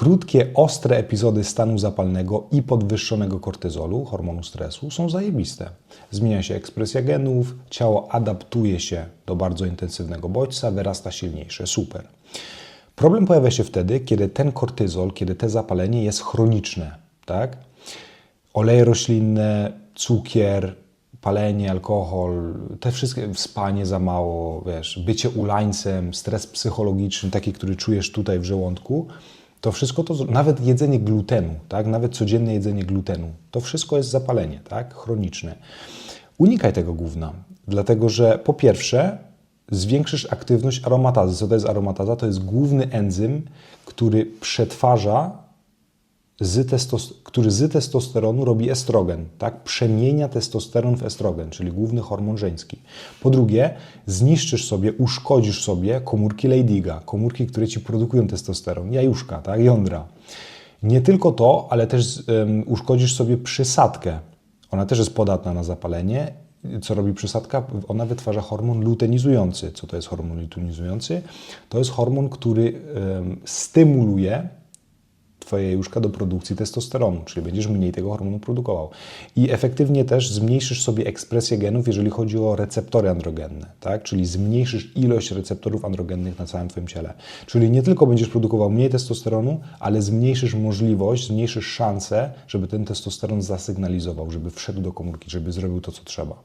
krótkie, ostre epizody stanu zapalnego i podwyższonego kortyzolu, hormonu stresu, są zajebiste. Zmienia się ekspresja genów, ciało adaptuje się do bardzo intensywnego bodźca, wyrasta silniejsze. Super. Problem pojawia się wtedy, kiedy ten kortyzol, kiedy te zapalenie jest chroniczne, tak? Oleje roślinne, cukier, palenie, alkohol, te wszystkie, spanie za mało, wiesz, bycie ulańcem, stres psychologiczny, taki, który czujesz tutaj w żołądku, to wszystko to, nawet jedzenie glutenu, tak? Nawet codzienne jedzenie glutenu, to wszystko jest zapalenie, tak? Chroniczne. Unikaj tego gówna, dlatego że po pierwsze zwiększysz aktywność aromatazy. Co to jest aromataza? To jest główny enzym, który przetwarza który z testosteronu robi estrogen, tak? Przemienia testosteron w estrogen, czyli główny hormon żeński. Po drugie, zniszczysz sobie, uszkodzisz sobie komórki Leydiga, komórki, które ci produkują testosteron, jajuszka, tak? Jądra. Nie tylko to, ale też um, uszkodzisz sobie przysadkę. Ona też jest podatna na zapalenie. Co robi przysadka? Ona wytwarza hormon lutenizujący. Co to jest hormon lutenizujący? To jest hormon, który um, stymuluje Twoje jajuszka do produkcji testosteronu, czyli będziesz mniej tego hormonu produkował. I efektywnie też zmniejszysz sobie ekspresję genów, jeżeli chodzi o receptory androgenne, tak? czyli zmniejszysz ilość receptorów androgennych na całym Twoim ciele. Czyli nie tylko będziesz produkował mniej testosteronu, ale zmniejszysz możliwość, zmniejszysz szansę, żeby ten testosteron zasygnalizował, żeby wszedł do komórki, żeby zrobił to, co trzeba.